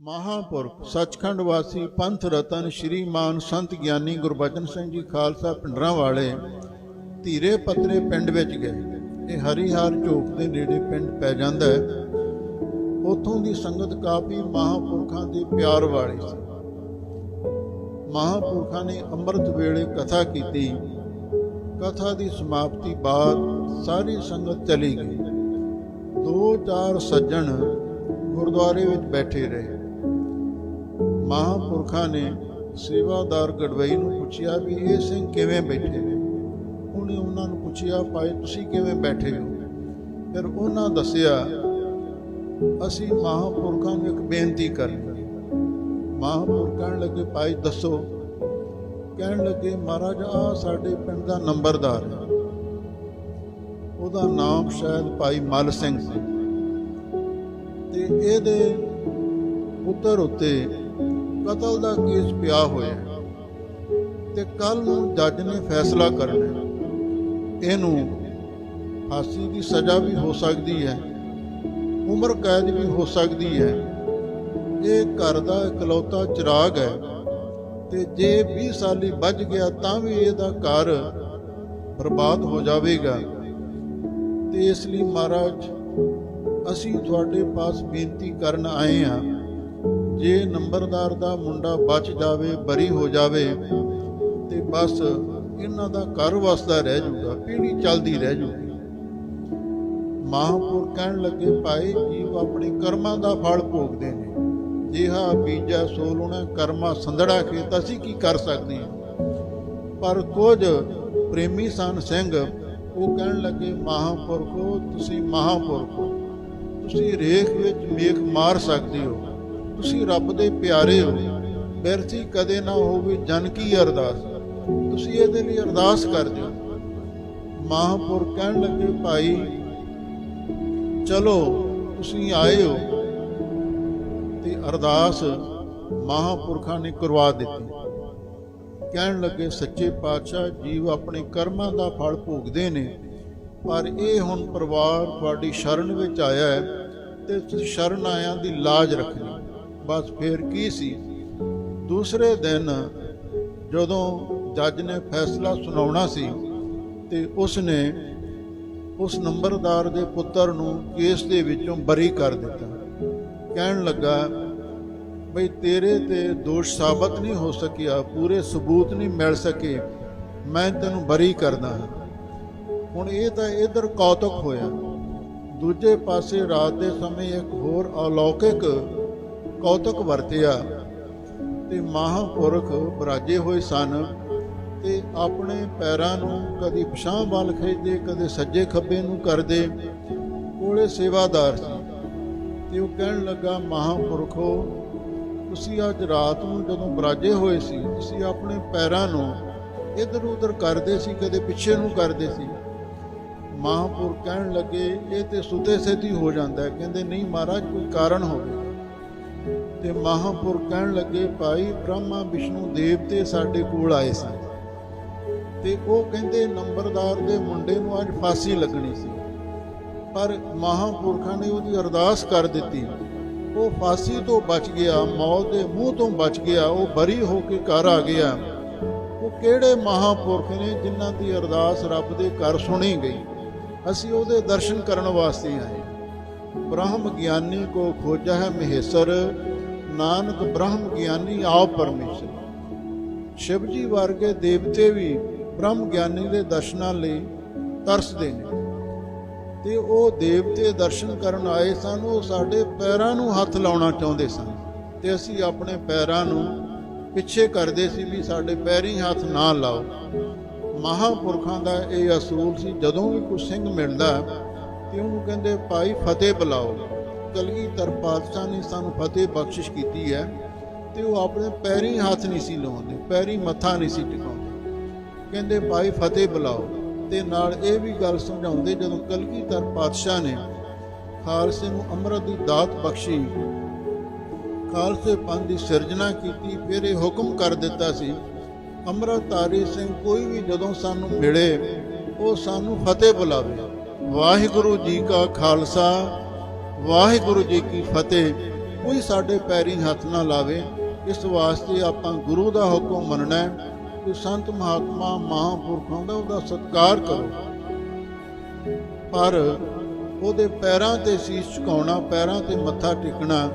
ਮਹਾਂਪੁਰਖ, ਸੱਚਖੰਡ ਵਾਸੀ, ਪੰਥ ਰਤਨ, ਸ਼੍ਰੀ ਮਾਨ ਸੰਤ ਗਿਆਨੀ ਗੁਰਬਚਨ ਸਿੰਘ ਜੀ ਖਾਲਸਾ ਪਿੰਡਰਾਂ ਵਾਲੇ ਧੀਰੇ ਪਤਰੇ ਪਿੰਡ ਵਿੱਚ ਗਏ। ਇਹ ਹਰੀਹਾਰ ਚੌਕ ਦੇ ਨੇੜੇ ਪਿੰਡ ਪੈ ਜਾਂਦਾ ਹੈ। ਉਥੋਂ ਦੀ ਸੰਗਤ ਕਾਫੀ ਮਹਾਂਪੁਰਖਾਂ ਦੇ ਪਿਆਰ ਵਾਲੀ ਸੀ। ਮਹਾਂਪੁਰਖਾਂ ਨੇ ਅੰਮ੍ਰਿਤ ਵੇਲੇ ਕਥਾ ਕੀਤੀ। ਕਥਾ ਦੀ ਸਮਾਪਤੀ ਬਾਅਦ ਸਾਰੀ ਸੰਗਤ ਚਲੀ ਗਈ। ਦੋ ਚਾਰ ਸੱਜਣ ਗੁਰਦੁਆਰੇ ਵਿੱਚ ਬੈਠੇ ਰਹੇ। ਮਹਾਂਪੁਰਖਾਂ ਨੇ ਸੇਵਾਦਾਰ ਗੜਵਈ ਨੂੰ ਪੁੱਛਿਆ ਵੀ ਇਹ ਸਿੰਘ ਕਿਵੇਂ ਬੈਠੇ ਨੇ? ਉਹਨੇ ਉਹਨਾਂ ਨੂੰ ਪੁੱਛਿਆ, ਭਾਈ, ਤੁਸੀਂ ਕਿਵੇਂ ਬੈਠੇ ਹੋ? ਫਿਰ ਉਹਨਾਂ ਦੱਸਿਆ, ਅਸੀਂ ਮਹਾਂਪੁਰਖਾਂ ਨੂੰ ਇੱਕ ਬੇਨਤੀ ਕਰਨੀ ਹੈ। ਮਹਾਂਪੁਰਖ ਕਹਿਣ ਲੱਗੇ, ਭਾਈ, ਦੱਸੋ। ਕਹਿਣ ਲੱਗੇ, ਮਹਾਰਾਜ ਆ ਸਾਡੇ ਪਿੰਡ ਦਾ ਨੰਬਰਦਾਰ ਹੈ। ਉਹਦਾ ਨਾਮ ਸ਼ਾਇਦ ਭਾਈ ਮਲ ਸਿੰਘ ਸੀ ਤੇ ਇਹਦੇ ਪੁੱਤਰ ਉੱਤੇ ਕਤਲ ਦਾ ਕੇਸ ਪਿਆ ਹੋਇਆ ਹੈ। ਤੇ ਕੱਲ ਨੂੰ ਜੱਜ ਨੇ ਫੈਸਲਾ ਕਰਨਾ ਹੈ। ਇਹਨੂੰ ਫਾਂਸੀ ਦੀ ਸਜ਼ਾ ਵੀ ਹੋ ਸਕਦੀ ਹੈ, ਉਮਰ ਕੈਦ ਵੀ ਹੋ ਸਕਦੀ ਹੈ ਇਹ ਘਰ ਦਾ ਇਕਲੌਤਾ ਚਿਰਾਗ ਹੈ ਤੇ ਜੇ 20 ਸਾਲੀ ਵੱਜ ਗਿਆ ਤਾਂ ਵੀ ਇਹਦਾ ਘਰ ਬਰਬਾਦ ਹੋ ਜਾਵੇਗਾ ਤੇ ਇਸ ਲਈ ਮਹਾਰਾਜ, ਅਸੀਂ ਤੁਹਾਡੇ ਪਾਸ ਬੇਨਤੀ ਕਰਨ ਆਏ ਹਾਂ ਜੇ ਨੰਬਰਦਾਰ ਦਾ ਮੁੰਡਾ ਬਚ ਜਾਵੇ, ਬਰੀ ਹੋ ਜਾਵੇ, ਤੇ ਬਸ ਇਹਨਾਂ ਦਾ ਘਰ ਵਸਦਾ ਰਹਿ ਜੂਗਾ, ਪੀੜੀ ਚੱਲਦੀ ਰਹਿ ਜੂਗੀ। ਮਹਾਂਪੁਰ ਕਹਿਣ ਲੱਗੇ, ਭਾਈ, ਜੀਵ ਆਪਣੇ ਕਰਮਾਂ ਦਾ ਫਲ ਭੋਗਦੇ ਨੇ। ਜਿਹਾ ਬੀਜਾ ਸੋਲੁਣਾ ਕਰਮਾ ਸੰਧੜਾ ਖੇਤ, ਅਸੀਂ ਕੀ ਕਰ ਸਕਦੇ ਹਾਂ? ਪਰ ਕੁਝ ਪ੍ਰੇਮੀ ਸਨ ਸਿੰਘ, ਉਹ ਕਹਿਣ ਲੱਗੇ, ਮਹਾਂਪੁਰਖੋ, ਤੁਸੀਂ ਮਹਾਂਪੁਰਖੋ। ਤੁਸੀਂ ਰੇਖ ਵਿੱਚ ਮੇਖ ਮਾਰ ਸਕਦੇ ਹੋ। ਤੁਸੀਂ ਰੱਬ ਦੇ ਪਿਆਰੇ ਹੋ। ਬਿਰਥੀ ਕਦੇ ਨਾ ਹੋਵੇ ਜਨ ਕੀ ਅਰਦਾਸ। ਤੁਸੀਂ ਇਹਦੇ ਲਈ ਅਰਦਾਸ ਕਰ ਦਿਓ ਮਹਾਂਪੁਰ ਕਹਿਣ ਲੱਗੇ, ਭਾਈ, ਚਲੋ, ਤੁਸੀਂ ਆਏ ਹੋ। ਤੇ ਅਰਦਾਸ ਮਹਾਂਪੁਰਖਾਂ ਨੇ ਕਰਵਾ ਦਿੱਤੀ। ਕਹਿਣ ਲੱਗੇ, ਸੱਚੇ ਪਾਤਸ਼ਾਹ, ਜੀਵ ਆਪਣੇ ਕਰਮਾਂ ਦਾ ਫਲ ਭੋਗਦੇ ਨੇ, ਪਰ ਇਹ ਹੁਣ ਪਰਿਵਾਰ ਤੁਹਾਡੀ ਸ਼ਰਨ ਵਿੱਚ ਆਇਆ ਹੈ ਤੇ ਤੁਸੀਂ ਸ਼ਰਨ ਆਇਆਂ ਦੀ ਲਾਜ ਰੱਖਣੀ ਬਸ ਫੇਰ ਕੀ ਸੀ? ਦੂਸਰੇ ਦਿਨ ਜਦੋਂ ਜੱਜ ਨੇ ਫੈਸਲਾ ਸੁਣਾਉਣਾ ਸੀ ਤੇ ਉਸ ਨੇ ਉਸ ਨੰਬਰਦਾਰ ਦੇ ਪੁੱਤਰ ਨੂੰ ਕੇਸ ਦੇ ਵਿੱਚੋਂ ਬਰੀ ਕਰ ਦਿੱਤਾ। ਕਹਿਣ ਲੱਗਾ, ਬਈ ਤੇਰੇ ਤੇ ਦੋਸ਼ ਸਾਬਤ ਨਹੀਂ ਹੋ ਸਕਿਆ, ਪੂਰੇ ਸਬੂਤ ਨਹੀਂ ਮਿਲ ਸਕੇ, ਮੈਂ ਤੈਨੂੰ ਬਰੀ ਕਰਦਾ ਹਾਂ। ਹੁਣ ਇਹ ਤਾਂ ਇਧਰ ਕੌਤਕ ਹੋਇਆ। ਦੂਜੇ ਪਾਸੇ ਰਾਤ ਦੇ ਸਮੇਂ ਇੱਕ ਹੋਰ ਅਲੌਕਿਕ ਕੌਤਕ ਵਰਤਿਆ ਤੇ ਮਹਾਂਪੁਰਖ ਬਰਾਜੇ ਹੋਏ ਸਨ ਤੇ ਆਪਣੇ ਪੈਰਾਂ ਨੂੰ ਕਦੀ ਪਛਾਂ ਵੱਲ ਖਿੱਚਦੇ, ਕਦੇ ਸੱਜੇ ਖੱਬੇ ਨੂੰ ਕਰਦੇ, ਕੋਲੇ ਸੇਵਾਦਾਰ ਸੀ। ਤੇ ਉਹ ਕਹਿਣ ਲੱਗਾ, ਮਹਾਂਪੁਰਖੋ, ਤੁਸੀਂ ਅੱਜ ਰਾਤ ਨੂੰ ਜਦੋਂ ਬਰਾਜੇ ਹੋਏ ਸੀ, ਤੁਸੀਂ ਆਪਣੇ ਪੈਰਾਂ ਨੂੰ ਇਧਰ ਉਧਰ ਕਰਦੇ ਸੀ, ਕਦੇ ਪਿੱਛੇ ਨੂੰ ਕਰਦੇ ਸੀ? ਮਹਾਂਪੁਰ ਕਹਿਣ ਲੱਗੇ, ਇਹ ਤੇ ਸੁਤੇ ਸੇਤੀ ਹੋ ਜਾਂਦਾ ਕਹਿੰਦੇ, ਨਹੀਂ ਮਹਾਰਾਜ, ਕੋਈ ਕਾਰਨ ਹੋਵੇ। ਤੇ ਮਹਾਂਪੁਰ ਕਹਿਣ ਲੱਗੇ, ਭਾਈ ਬ੍ਰਹਮਾ ਵਿਸ਼ਨੂੰ ਦੇਵਤੇ ਸਾਡੇ ਕੋਲ ਆਏ ਸੀ ਤੇ ਉਹ ਕਹਿੰਦੇ, ਨੰਬਰਦਾਰ ਦੇ ਮੁੰਡੇ ਨੂੰ ਅੱਜ ਫਾਂਸੀ ਲੱਗਣੀ ਸੀ। ਪਰ ਮਹਾਂਪੁਰਖਾਂ ਨੇ ਉਹਦੀ ਅਰਦਾਸ ਕਰ ਦਿੱਤੀ। ਉਹ ਫਾਂਸੀ ਤੋਂ ਬਚ ਗਿਆ, ਮੌਤ ਦੇ ਮੂੰਹ ਤੋਂ ਬਚ ਗਿਆ, ਉਹ ਬਰੀ ਹੋ ਕੇ ਘਰ ਆ ਗਿਆ। ਉਹ ਕਿਹੜੇ ਮਹਾਂਪੁਰਖ ਨੇ ਜਿਨ੍ਹਾਂ ਦੀ ਅਰਦਾਸ ਰੱਬ ਦੇ ਘਰ ਸੁਣੀ ਗਈ? ਅਸੀਂ ਉਹਦੇ ਦਰਸ਼ਨ ਕਰਨ ਵਾਸਤੇ ਆਏ। ਬ੍ਰਹਮ ਗਿਆਨੀ ਕੋ ਖੋਜਾ ਹੈ ਮਹੇਸ਼ਰ ਨਾਨਕ ਬ੍ਰਹਮ ਗਿਆਨੀ ਆਪ ਪਰਮੇਸ਼ਰ। ਸ਼ਿਵ ਜੀ ਵਰਗੇ ਦੇਵਤੇ ਵੀ ਬ੍ਰਹਮ ਗਿਆਨੀ ਦੇ ਦਰਸ਼ਨਾਂ ਲਈ ਤਰਸਦੇ ਨੇ। ਤੇ ਉਹ ਦੇਵਤੇ ਦਰਸ਼ਨ ਕਰਨ ਆਏ ਸਨ, ਉਹ ਸਾਡੇ ਪੈਰਾਂ ਨੂੰ ਹੱਥ ਲਾਉਣਾ ਚਾਹੁੰਦੇ ਸਨ। ਤੇ ਅਸੀਂ ਆਪਣੇ ਪੈਰਾਂ ਨੂੰ ਪਿੱਛੇ ਕਰਦੇ ਸੀ ਵੀ ਸਾਡੇ ਪੈਰੀ ਹੱਥ ਨਾ ਲਾਓ। ਮਹਾਂਪੁਰਖਾਂ ਦਾ ਇਹ ਅਸੂਲ ਸੀ, ਜਦੋਂ ਵੀ ਕੋਈ ਸਿੰਘ ਮਿਲਦਾ ਤੇ ਉਹਨੂੰ ਕਹਿੰਦੇ, ਭਾਈ, ਫਤਿਹ ਬੁਲਾਓ। ਕਲਗੀਧਰ ਪਾਤਸ਼ਾਹ ਨੇ ਸਾਨੂੰ ਫਤਿਹ ਬਖਸ਼ਿਸ਼ ਕੀਤੀ ਹੈ ਤੇ ਉਹ ਆਪਣੇ ਪੈਰੀ ਹੱਥ ਨਹੀਂ ਸੀ ਲਾਉਂਦੇ, ਪੈਰੀ ਮੱਥਾ ਨਹੀਂ ਸੀ ਟਿਕਾਉਂਦੇ। ਕਹਿੰਦੇ, ਭਾਈ, ਫਤਿਹ ਬੁਲਾਓ। ਤੇ ਨਾਲ ਇਹ ਵੀ ਗੱਲ ਸਮਝਾਉਂਦੇ ਜਦੋਂ ਕਲਗੀਧਰ ਪਾਤਸ਼ਾਹ ਨੇ ਖਾਲਸੇ ਨੂੰ ਅੰਮ੍ਰਿਤ ਦੀ ਦਾਤ ਬਖਸ਼ੀ। ਖਾਲਸੇ ਪੰਥ ਦੀ ਸਿਰਜਣਾ ਕੀਤੀ, ਫਿਰ ਇਹ ਹੁਕਮ ਕਰ ਦਿੱਤਾ ਸੀ, ਅੰਮ੍ਰਿਤਧਾਰੀ ਸਿੰਘ ਕੋਈ ਵੀ ਜਦੋਂ ਸਾਨੂੰ ਮਿਲੇ, ਉਹ ਸਾਨੂੰ ਫਤਿਹ ਬੁਲਾਵੇ। ਵਾਹਿਗੁਰੂ ਜੀ ਕਾ ਖਾਲਸਾ। ਵਾਹਿਗੁਰੂ ਜੀ ਕੀ ਫਤਿਹ। ਕੋਈ ਸਾਡੇ ਪੈਰੀ ਹੱਥ ਨਾ ਲਾਵੇ। ਇਸ ਵਾਸਤੇ ਆਪਾਂ ਗੁਰੂ ਦਾ ਹੁਕਮ ਮੰਨਣਾ ਹੈ ਕਿ ਸੰਤ ਮਹਾਤਮਾ ਮਹਾਂਪੁਰਖਾਂ ਦਾ ਉਹਦਾ ਸਤਿਕਾਰ ਕਰੋ। ਪਰ ਉਹਦੇ ਪੈਰਾਂ ਤੇ ਸੀਸ ਝੁਕਾਉਣਾ, ਪੈਰਾਂ ਤੇ ਮੱਥਾ ਟੇਕਣਾ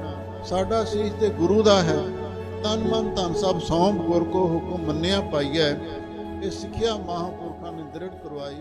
ਸਾਡਾ ਸੀਸ ਤੇ ਗੁਰੂ ਦਾ ਹੈ। ਤਨ ਮਨ ਧਨ ਸਭ ਸੌਂਪ ਗੁਰ ਕੋ ਹੁਕਮ ਮੰਨਿਆ ਪਾਈਐ। ਇਹ ਸਿੱਖਿਆ ਮਹਾਂਪੁਰਖਾਂ ਨੇ ਦ੍ਰਿੜ ਕਰਵਾਈ।